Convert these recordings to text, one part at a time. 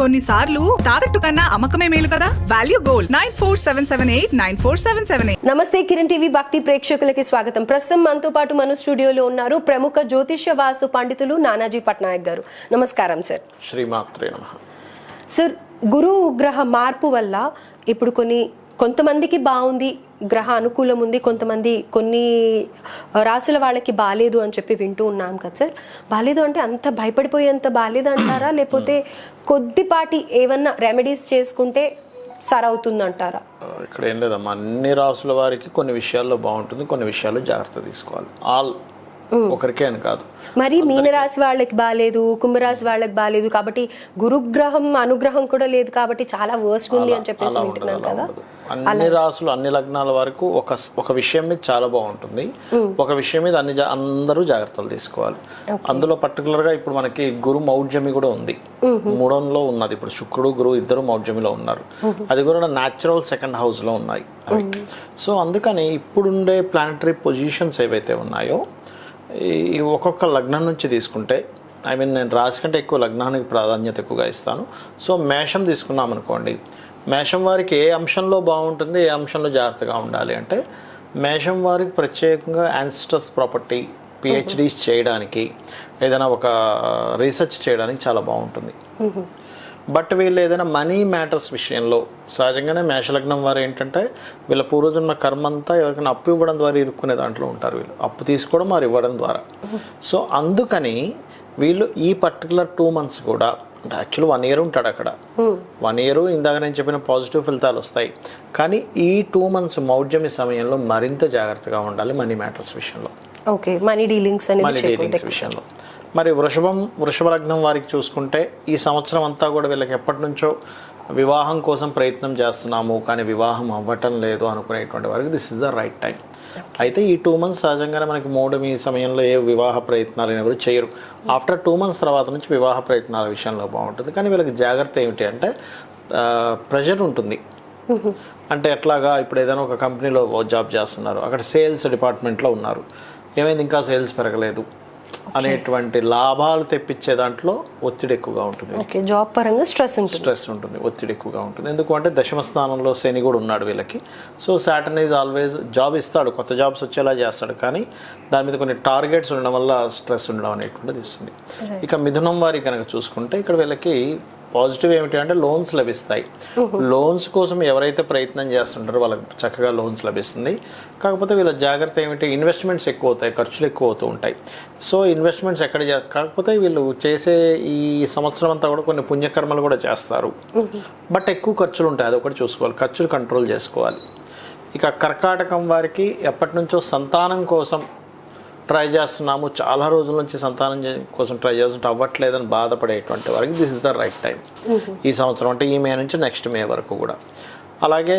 కొన్నిసార్లు తాకట్టు కన్నా అమ్మకమే మేలు కదా? Value gold. Nine four seven seven eight nine four seven seven eight. నమస్తే కిరణ్ టీవీ భక్తి ప్రేక్షకులకి స్వాగతం. ప్రస్తుతం మనతో పాటు మన స్టూడియోలో ఉన్నారు ప్రముఖ జ్యోతిష్య వాస్తు పండితులు నానాజీ పట్నాయక్ గారు. నమస్కారం సార్ శ్రీమాత్రే నమ. సార్ గురు గ్రహ మార్పు వల్ల ఇప్పుడు కొన్ని కొంతమందికి బాగుంది గ్రహ అనుకూలం ఉంది కొంతమంది కొన్ని రాసుల వాళ్ళకి బాగాలేదు అని చెప్పి వింటూ ఉన్నాం కదా సార్. బాగాలేదు అంటే అంత భయపడిపోయేంత బాగాలేదు అంటారా? లేకపోతే కొద్దిపాటి ఏమన్నా రెమెడీస్ చేసుకుంటే సరవుతుంది అంటారా ఇక్కడ ఏం లేదమ్మా. అన్ని రాసుల వారికి కొన్ని విషయాల్లో బాగుంటుంది కొన్ని విషయాల్లో జాగ్రత్త తీసుకోవాలి. ఆల్ ఒకరికే అని కాదు. మరి మీనరాశి వాళ్ళకి బాగాలేదు కుంభరాశి వాళ్ళకి బాగాలేదు కాబట్టి గురుగ్రహం అనుగ్రహం కూడా లేదు కాబట్టి చాలా వర్స్ట్ ఉంది అని చెప్పేసి వింటున్నాం కదా. అన్ని రాసులు అన్ని లగ్నాల వరకు ఒక ఒక విషయం మీద చాలా బాగుంటుంది. ఒక విషయం మీద అన్ని అందరూ జాగ్రత్తలు తీసుకోవాలి. అందులో పర్టికులర్గా ఇప్పుడు మనకి గురు మౌఢ్యమి కూడా ఉంది. మూడంలో ఉన్నది. ఇప్పుడు శుక్రుడు గురువు ఇద్దరు మౌఢ్యమిలో ఉన్నారు. అది కూడా న్యాచురల్ సెకండ్ హౌస్లో ఉన్నాయి సో అందుకని ఇప్పుడుండే ప్లానటరీ పొజిషన్స్ ఏవైతే ఉన్నాయో ఈ ఒక్కొక్క లగ్నం నుంచి తీసుకుంటే ఐ మీన్ నేను రాశి కంటే ఎక్కువ లగ్నానికి ప్రాధాన్యత ఎక్కువగా ఇస్తాను. సో మేషం తీసుకున్నాం అనుకోండి. మేషం వారికి ఏ అంశంలో బాగుంటుంది ఏ అంశంలో జాగ్రత్తగా ఉండాలి అంటే మేషం వారికి ప్రత్యేకంగా యాన్స్టర్స్ ప్రాపర్టీ పిహెచ్డీస్ చేయడానికి ఏదైనా ఒక రీసెర్చ్ చేయడానికి చాలా బాగుంటుంది. బట్ వీళ్ళు ఏదైనా మనీ మ్యాటర్స్ విషయంలో సహజంగానే మేషలగ్నం వారు ఏంటంటే వీళ్ళ పూర్వజన్మ కర్మ అంతా ఎవరికైనా అప్పు ఇవ్వడం ద్వారా ఇరుక్కునే దాంట్లో ఉంటారు వీళ్ళు. అప్పు తీసుకోవడం వారు ఇవ్వడం ద్వారా. సో అందుకని వీళ్ళు ఈ పర్టికులర్ టూ మంత్స్ కూడా అంటే యాక్చువల్ వన్ ఇయర్ ఉంటాడు అక్కడ. వన్ ఇయర్ ఇందాక నేను చెప్పిన పాజిటివ్ ఫలితాలు వస్తాయి. కానీ ఈ టూ మంత్స్ మౌఢ్యమి సమయంలో మరింత జాగ్రత్తగా ఉండాలి మనీ మ్యాటర్స్ విషయంలో. ఓకే మనీ డీలింగ్స్ అనేది మనీ డీలింగ్స్ విషయంలో. మరి వృషభం వృషభ లగ్నం వారికి చూసుకుంటే ఈ సంవత్సరం అంతా కూడా వీళ్ళకి ఎప్పటి నుంచో వివాహం కోసం ప్రయత్నం చేస్తున్నాము కానీ వివాహం అవ్వటం లేదు అనుకునేటువంటి వారికి this is the right time అయితే ఈ టూ మంత్స్ సహజంగానే మనకి మూడు మీ సమయంలో ఏ వివాహ ప్రయత్నాలు ఎవరు చేయరు. ఆఫ్టర్ టూ మంత్స్ తర్వాత నుంచి వివాహ ప్రయత్నాల విషయంలో బాగుంటుంది. కానీ వీళ్ళకి జాగ్రత్త ఏమిటి అంటే ప్రెషర్ ఉంటుంది. అంటే ఎట్లాగా ఇప్పుడు ఏదైనా ఒక కంపెనీలో జాబ్ చేస్తున్నారు అక్కడ సేల్స్ డిపార్ట్మెంట్లో ఉన్నారు. ఏమైంది? ఇంకా సేల్స్ పెరగలేదు. అనేటువంటి లాభాలు తెప్పించే దాంట్లో ఒత్తిడి ఎక్కువగా ఉంటుంది. ఓకే జాబ్ పరంగా స్ట్రెస్ ఉంటుంది. స్ట్రెస్ ఉంటుంది ఒత్తిడి ఎక్కువగా ఉంటుంది. ఎందుకు అంటే దశమ స్థానంలో శని కూడా ఉన్నాడు వీళ్ళకి. So Saturn is always job ఇస్తాడు కొత్త జాబ్స్ వచ్చేలా చేస్తాడు. కానీ దాని మీద కొన్ని టార్గెట్స్ ఉండడం వల్ల స్ట్రెస్ ఉండడం అనేటువంటిది ఇస్తుంది. ఇక మిథునం వారి కనుక చూసుకుంటే ఇక్కడ వీళ్ళకి పాజిటివ్ ఏమిటి అంటే లోన్స్ లభిస్తాయి. లోన్స్ కోసం ఎవరైతే ప్రయత్నం చేస్తుంటారో వాళ్ళకి చక్కగా లోన్స్ లభిస్తుంది. కాకపోతే వీళ్ళ జాగ్రత్త ఏమిటి? ఇన్వెస్ట్మెంట్స్ ఎక్కువ అవుతాయి ఖర్చులు ఎక్కువ అవుతూ ఉంటాయి. సో ఇన్వెస్ట్మెంట్స్ ఎక్కడ కాకపోతే వీళ్ళు చేసే ఈ సంవత్సరం అంతా కూడా కొన్ని పుణ్యకర్మలు కూడా చేస్తారు. బట్ ఎక్కువ ఖర్చులు ఉంటాయి అది ఒకటి చూసుకోవాలి. ఖర్చులు కంట్రోల్ చేసుకోవాలి. ఇక కర్కాటకం వారికి ఎప్పటి నుంచో సంతానం కోసం ట్రై చేస్తున్నాము. చాలా రోజుల నుంచి సంతానం కోసం ట్రై చేస్తుంటే అవ్వట్లేదని బాధపడేటువంటి వారికి this is the right time ఈ సంవత్సరం అంటే ఈ మే నుంచి నెక్స్ట్ మే వరకు కూడా. అలాగే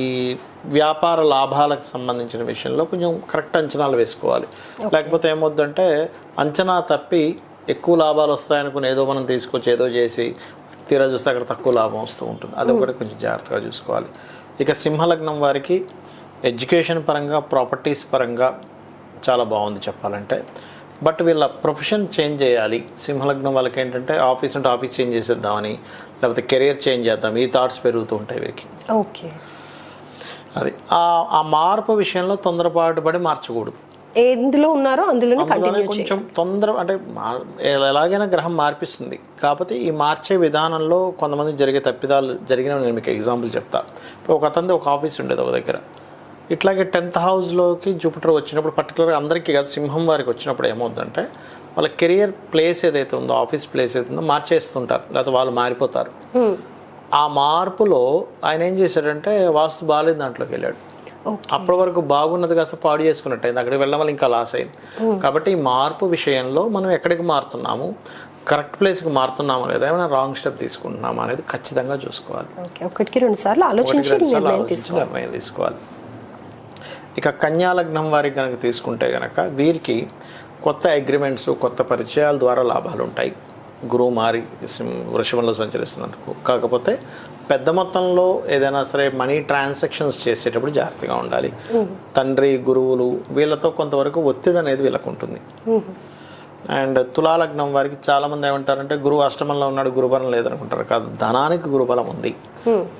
ఈ వ్యాపార లాభాలకు సంబంధించిన విషయంలో కొంచెం కరెక్ట్ అంచనాలు వేసుకోవాలి. లేకపోతే ఏమవుద్దంటే అంచనా తప్పి ఎక్కువ లాభాలు వస్తాయనుకుని ఏదో మనం తీసుకొచ్చి ఏదో చేసి తీరా చూస్తే అక్కడ తక్కువ లాభం వస్తూ ఉంటుంది. అది ఒకటి కొంచెం జాగ్రత్తగా చూసుకోవాలి. ఇక సింహలగ్నం వారికి ఎడ్యుకేషన్ పరంగా ప్రాపర్టీస్ పరంగా చాలా బాగుంది చెప్పాలంటే. బట్ వీళ్ళ ప్రొఫెషన్ చేంజ్ చేయాలి. సింహలగ్నం వాళ్ళకి ఏంటంటే ఆఫీస్ ఉంటే ఆఫీస్ చేంజ్ చేసేద్దామని లేకపోతే కెరియర్ చేంజ్ చేద్దాం ఈ థాట్స్ పెరుగుతూ ఉంటాయి వీరికి ఓకే. అది. ఆ- మార్పు విషయంలో తొందరపాటు పడి మార్చకూడదు ఎందులో ఉన్నారో అందులోనే కొంచెం తొందర అంటే ఎలాగైనా గ్రహం మార్పిస్తుంది. కాకపోతే ఈ మార్చే విధానంలో కొంతమంది జరిగే తప్పిదాలు జరిగిన నేను మీకు ఎగ్జాంపుల్ చెప్తా. ఇప్పుడు ఒక అతనిది ఒక ఆఫీస్ ఉండేది ఒక దగ్గర. ఇట్లాగే టెన్త్ హౌస్లోకి జూపిటర్ వచ్చినప్పుడు పర్టికులర్గా అందరికీ కాదు సింహం వారికి వచ్చినప్పుడు ఏమవుతుందంటే వాళ్ళ కెరియర్ ప్లేస్ ఏదైతే ఉందో ఆఫీస్ ప్లేస్ ఏదైతే ఉందో మార్చేస్తుంటారు. లేకపోతే వాళ్ళు మారిపోతారు. ఆ మార్పులో ఆయన ఏం చేశాడంటే వాస్తు బాగాలేదు దాంట్లోకి వెళ్ళాడు. అప్పటి వరకు బాగున్నది కాస్త పాడు చేసుకున్నట్టు అయింది. అక్కడికి వెళ్ళడం వల్ల ఇంకా లాస్ అయింది. కాబట్టి ఈ మార్పు విషయంలో మనం ఎక్కడికి మారుతున్నాము కరెక్ట్ ప్లేస్కి మారుతున్నామా లేదా ఏమైనా రాంగ్ స్టెప్ తీసుకుంటున్నామా అనేది ఖచ్చితంగా చూసుకోవాలి. ఒకటికి రెండు సార్లు ఆలోచించి నిర్ణయం తీసుకోవాలి. ఇక కన్యా లగ్నం వారికి కనుక తీసుకుంటే కనుక వీరికి కొత్త అగ్రిమెంట్స్ కొత్త పరిచయాల ద్వారా లాభాలు ఉంటాయి గురువు మారి వృషభంలో సంచరిస్తున్నందుకు. కాకపోతే పెద్ద మొత్తంలో ఏదైనా సరే మనీ ట్రాన్సాక్షన్స్ చేసేటప్పుడు జాగ్రత్తగా ఉండాలి. తండ్రి గురువులు వీళ్ళతో కొంతవరకు ఒత్తిడి అనేది వీళ్ళకు ఉంటుంది. అండ్ తులాలగ్నం వారికి చాలా మంది ఏమంటారంటే గురువు అష్టమంలో ఉన్నాడు గురుబలం లేదనుకుంటారు. కాదు ధనానికి గురుబలం ఉంది.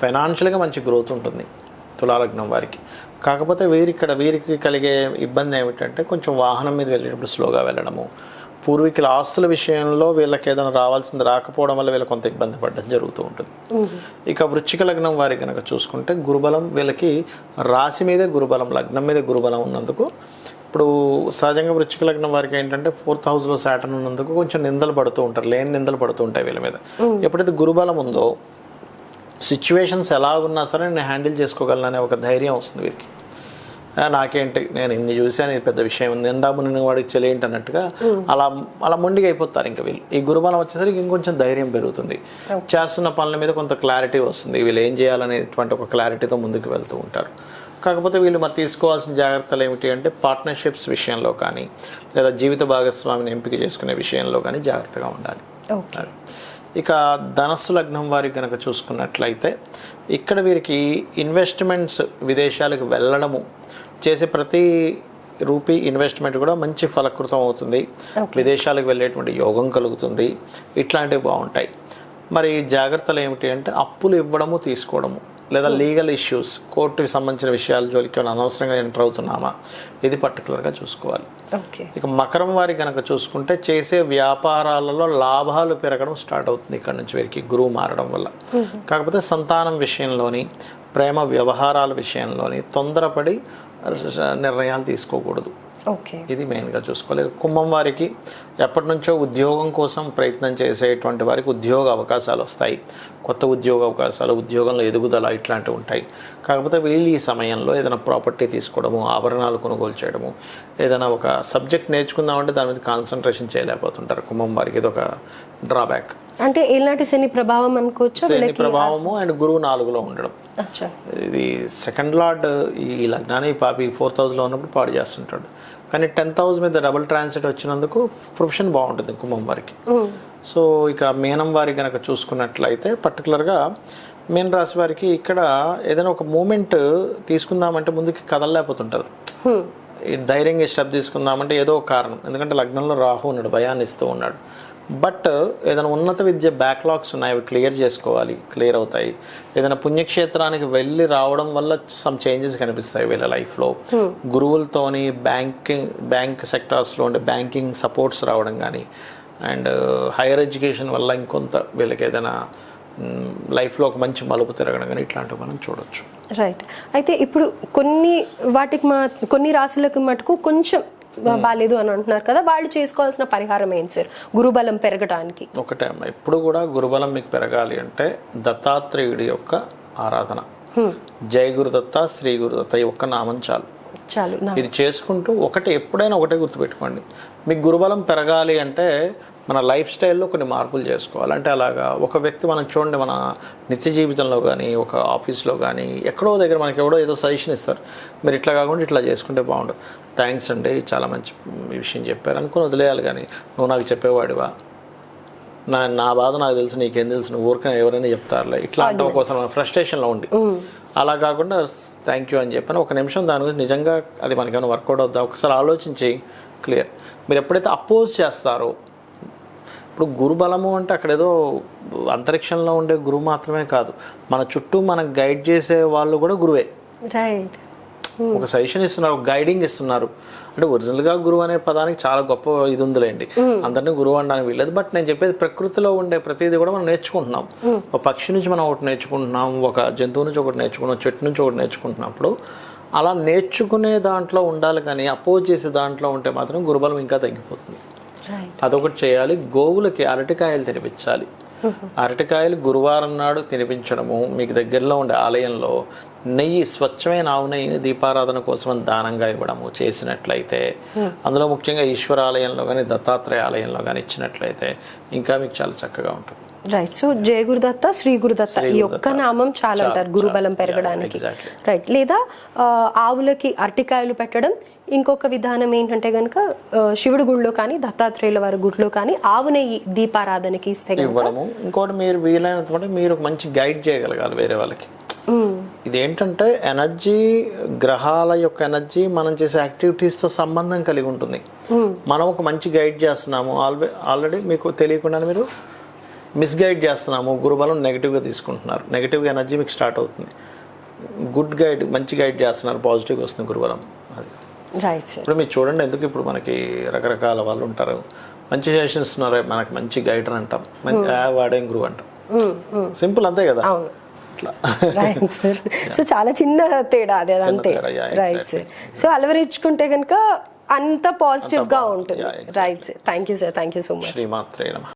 ఫైనాన్షియల్గా మంచి గ్రోత్ ఉంటుంది తులాలగ్నం వారికి. కాకపోతే వీరి ఇక్కడ వీరికి కలిగే ఇబ్బంది ఏమిటంటే కొంచెం వాహనం మీద వెళ్ళేటప్పుడు స్లోగా వెళ్ళడము. పూర్వీకుల ఆస్తుల విషయంలో వీళ్ళకి ఏదైనా రావాల్సింది రాకపోవడం వల్ల వీళ్ళకి కొంత ఇబ్బంది పడడం జరుగుతూ ఉంటుంది. ఇక వృచ్చిక లగ్నం వారి కనుక చూసుకుంటే గురుబలం వీళ్ళకి రాశి మీదే గురుబలం లగ్నం మీదే గురుబలం ఉన్నందుకు ఇప్పుడు సహజంగా వృచ్చిక లగ్నం వారికి ఏంటంటే ఫోర్త్ హౌస్లో శాటన్ ఉన్నందుకు కొంచెం నిందలు పడుతూ ఉంటారు లేని నిందలు పడుతూ ఉంటాయి వీళ్ళ మీద. ఎప్పుడైతే గురుబలం ఉందో సిచ్యువేషన్స్ ఎలా ఉన్నా సరే నేను హ్యాండిల్ చేసుకోగలననే ఒక ధైర్యం వస్తుంది వీరికి. నాకేంటి? నేను ఇన్ని చూశాను ఇది పెద్ద విషయం ఉంది. ఎండా మునిన వాడికి చెలేంటి అన్నట్టుగా అలా అలా మొండిగా అయిపోతారు ఇంకా వీళ్ళు. ఈ గురుబలం వచ్చేసరికి ఇంకొంచెం ధైర్యం పెరుగుతుంది. చేస్తున్న పనుల మీద కొంత క్లారిటీ వస్తుంది. వీళ్ళు ఏం చేయాలనేటువంటి ఒక క్లారిటీతో ముందుకు వెళ్తూ ఉంటారు. కాకపోతే వీళ్ళు మరి తీసుకోవాల్సిన జాగ్రత్తలు ఏమిటి అంటే పార్ట్నర్షిప్స్ విషయంలో కానీ లేదా జీవిత భాగస్వామిని ఎంపిక చేసుకునే విషయంలో కానీ జాగ్రత్తగా ఉండాలి. ఓకే. ఇక ధనస్సు లగ్నం వారికి కనుక చూసుకున్నట్లయితే ఇక్కడ వీరికి ఇన్వెస్ట్మెంట్స్ విదేశాలకు వెళ్ళడము చేసే ప్రతి రూపీ ఇన్వెస్ట్మెంట్ కూడా మంచి ఫలకృతం అవుతుంది. విదేశాలకు వెళ్ళేటువంటి యోగం కలుగుతుంది. ఇట్లాంటివి బాగుంటాయి. మరి జాగ్రత్తలు ఏమిటి అంటే అప్పులు ఇవ్వడము తీసుకోవడము. లేదా లీగల్ ఇష్యూస్ కోర్టుకి సంబంధించిన విషయాల జోలికి అనవసరంగా ఎంటర్ అవుతున్నామా ఇది పర్టికులర్గా చూసుకోవాలి. ఇక మకరం వారి కనుక చూసుకుంటే చేసే వ్యాపారాలలో లాభాలు పెరగడం స్టార్ట్ అవుతుంది ఇక్కడ నుంచి వీరికి గురువు మారడం వల్ల. కాకపోతే సంతానం విషయంలోని ప్రేమ వ్యవహారాల విషయంలోని తొందరపడి నిర్ణయాలు తీసుకోకూడదు. ఇది మెయిన్గా చూసుకోవాలి. కుంభం వారికి ఎప్పటి నుంచో ఉద్యోగం కోసం ప్రయత్నం చేసేటువంటి వారికి ఉద్యోగ అవకాశాలు వస్తాయి. కొత్త ఉద్యోగ అవకాశాలు ఉద్యోగంలో ఎదుగుదల ఇట్లాంటివి ఉంటాయి. కాకపోతే వీళ్ళు ఈ సమయంలో ఏదైనా ప్రాపర్టీ తీసుకోవడము ఆభరణాలు కొనుగోలు చేయడము ఏదైనా ఒక సబ్జెక్ట్ నేర్చుకుందామంటే దాని మీద కాన్సన్ట్రేషన్ చేయలేకపోతుంటారు. కుంభం వారికి ఇది ఒక డ్రాబ్యాక్. అంటే ఎలాంటి శని ప్రభావం అనుకోవచ్చా? శని ప్రభావము అండ్ గురువు నాలుగులో ఉండడం. ఇది సెకండ్ లార్డ్ ఈ లగ్నాన్ని పాపి ఫోర్త్ హౌస్లో ఉన్నప్పుడు పాడు చేస్తుంటాడు. కానీ టెన్త్ హౌస్ మీద డబుల్ ట్రాన్సిట్ వచ్చినందుకు ప్రొఫెషన్ బాగుంటుంది కుంభం వారికి. సో ఇక మీనం వారి కనుక చూసుకున్నట్లయితే పర్టికులర్గా మీన రాశి వారికి ఇక్కడ ఏదైనా ఒక మూమెంట్ తీసుకుందామంటే ముందుకి కదలలేకపోతుంటారు. ఈ ధైర్యంగా స్టెప్ తీసుకుందామంటే ఏదో ఒక కారణం. ఎందుకంటే లగ్నంలో రాహు ఉన్నాడు భయాన్ని ఇస్తూ ఉన్నాడు. బట్ ఏదైనా ఉన్నత విద్య బ్యాక్లాగ్స్ ఉన్నాయి అవి క్లియర్ చేసుకోవాలి క్లియర్ అవుతాయి. ఏదైనా పుణ్యక్షేత్రానికి వెళ్ళి రావడం వల్ల సమ్ చేంజెస్ కనిపిస్తాయి వీళ్ళ లైఫ్లో గురువులతోని బ్యాంకింగ్ బ్యాంక్ సెక్టార్స్లో ఉండే బ్యాంకింగ్ సపోర్ట్స్ రావడం కానీ అండ్ హైయర్ ఎడ్యుకేషన్ వల్ల ఇంకొంత వీళ్ళకి ఏదైనా లైఫ్లో ఒక మంచి మలుపు తిరగడం కానీ ఇట్లాంటివి మనం చూడొచ్చు. రైట్ అయితే ఇప్పుడు కొన్ని వాటికి మా కొన్ని రాశులకు మటుకు కొంచెం బాగాలేదు అని అంటున్నారు కదా వాళ్ళు చేసుకోవాల్సిన పరిహారం ఏంటి సార్? గురుబలం పెరగడానికి ఒకటే అమ్మ ఎప్పుడు కూడా గురుబలం మీకు పెరగాలి అంటే దత్తాత్రేయుడి యొక్క ఆరాధన. జై గురుదత్త శ్రీ గురుదత్త ఈ ఒక్క నామం చాలు. చాలు ఇది చేసుకుంటూ ఒకటి ఎప్పుడైనా ఒకటే గుర్తుపెట్టుకోండి. మీకు గురుబలం పెరగాలి అంటే మన లైఫ్ స్టైల్లో కొన్ని మార్పులు చేసుకోవాలి. అంటే అలాగా ఒక వ్యక్తి మనం చూడండి మన నిత్య జీవితంలో కానీ ఒక ఆఫీస్లో కానీ ఎక్కడో దగ్గర మనకి ఎవడో ఏదో సజెషన్ ఇస్తారు. మీరు ఇట్లా కాకుండా ఇట్లా చేసుకుంటే బాగుంటుంది థ్యాంక్స్ అండి చాలా మంచి విషయం చెప్పారు. అనుకుని వదిలేయాలి కానీ నువ్వు నాకు చెప్పేవాడివా? నా నా బాధ నాకు తెలుసు నీకేం తెలుసు నువ్వు ఊరికనే ఎవరైనా చెప్తారులే. ఇట్లా అంటే మన ఫ్రస్ట్రేషన్లో ఉండి. అలా కాకుండా థ్యాంక్ యూ అని చెప్పని ఒక నిమిషం దాని గురించి నిజంగా అది మనకేమైనా వర్కౌట్ అవుద్దా? ఒకసారి ఆలోచించి క్లియర్. మీరు ఎప్పుడైతే అపోజ్ చేస్తారో ఇప్పుడు గురుబలము అంటే అక్కడ ఏదో అంతరిక్షంలో ఉండే గురువు మాత్రమే కాదు. మన చుట్టూ మనకు గైడ్ చేసే వాళ్ళు కూడా గురువే. రైట్ ఒక సజెషన్ ఇస్తున్నారు ఒక గైడింగ్ ఇస్తున్నారు. అంటే ఒరిజినల్గా గురువు అనే పదానికి చాలా గొప్ప ఇది ఉందిలేండి. అందరినీ గురువు అనడానికి వీల్లేదు. బట్ నేను చెప్పేది ప్రకృతిలో ఉండే ప్రతిదీ కూడా మనం నేర్చుకుంటున్నాం. ఒక పక్షి నుంచి మనం ఒకటి నేర్చుకుంటున్నాం ఒక జంతువు నుంచి ఒకటి నేర్చుకున్నాం చెట్టు నుంచి ఒకటి నేర్చుకుంటున్నప్పుడు అలా నేర్చుకునే దాంట్లో ఉండాలి కానీ అపోజ్ చేసే దాంట్లో ఉంటే మాత్రం గురుబలం ఇంకా తగ్గిపోతుంది. అదొకటి చేయాలి. గోవులకి అరటికాయలు తినిపించాలి. అరటికాయలు గురువారం నాడు తినిపించడము మీకు దగ్గరలో ఉండే ఆలయంలో నెయ్యి స్వచ్ఛమైన ఆవు నెయ్యిని దీపారాధన కోసం దానంగా ఇవ్వడము చేసినట్లయితే అందులో ముఖ్యంగా ఈశ్వర ఆలయంలో కానీ దత్తాత్రేయ ఆలయంలో కానీ ఇచ్చినట్లయితే ఇంకా మీకు చాలా చక్కగా ఉంటుంది. రైట్ సో జయ గురుదత్త శ్రీ గురుదత్త ఈ. ఒక్క నామం చాలా అంటారు గురుబలం. పెరగడానికి. రైట్ లేదా ఆవులకి అరటికాయలు పెట్టడం ఇంకొక విధానం ఏంటంటే గనుక ఆ, శివుడి గుడిలో కానీ దత్తాత్రేయుల వారి గుడిలో కానీ ఆవు నెయ్యి దీపారాధనకి ఇస్తే ఇవ్వడము. ఇంకోటి మీరు వీలైనంత మటుకు మీరు మంచి గైడ్ చేయగలగాలి వేరే వాళ్ళకి. ఇది ఏంటంటే ఎనర్జీ గ్రహాల యొక్క ఎనర్జీ మనం చేసే యాక్టివిటీస్తో సంబంధం కలిగి ఉంటుంది. మనం ఒక మంచి గైడ్ చేస్తున్నాము. ఆల్వే ఆల్రెడీ మీకు తెలియకుండానే మీరు మిస్గైడ్ చేస్తున్నాము. గురుబలం నెగిటివ్గా తీసుకుంటున్నారు. నెగిటివ్ ఎనర్జీ మీకు స్టార్ట్ అవుతుంది. గుడ్ గైడ్ మంచి గైడ్ చేస్తున్నారు. పాజిటివ్గా వస్తుంది గురుబలం. రైట్ ఇప్పుడు మీరు చూడండి ఎందుకు ఇప్పుడు మనకి రకరకాల వాళ్ళు ఉంటారు. మంచి సజెషన్స్ ఉన్నారు మనకి మంచి గైడర్ అంటాం. మంచి ఆ వాడేం గురువు అంటాం. సింపుల్ అంతే కదా? అవును. అట్లా. రైట్ సార్ సో చాలా చిన్న తేడా అదే అంతే. Right sir. సో అలవరించుకుంటే కనుక అంత పాజిటివ్గా ఉంటుంది. Right sir thank you sir thank you so much శ్రీమాత్రే నమ.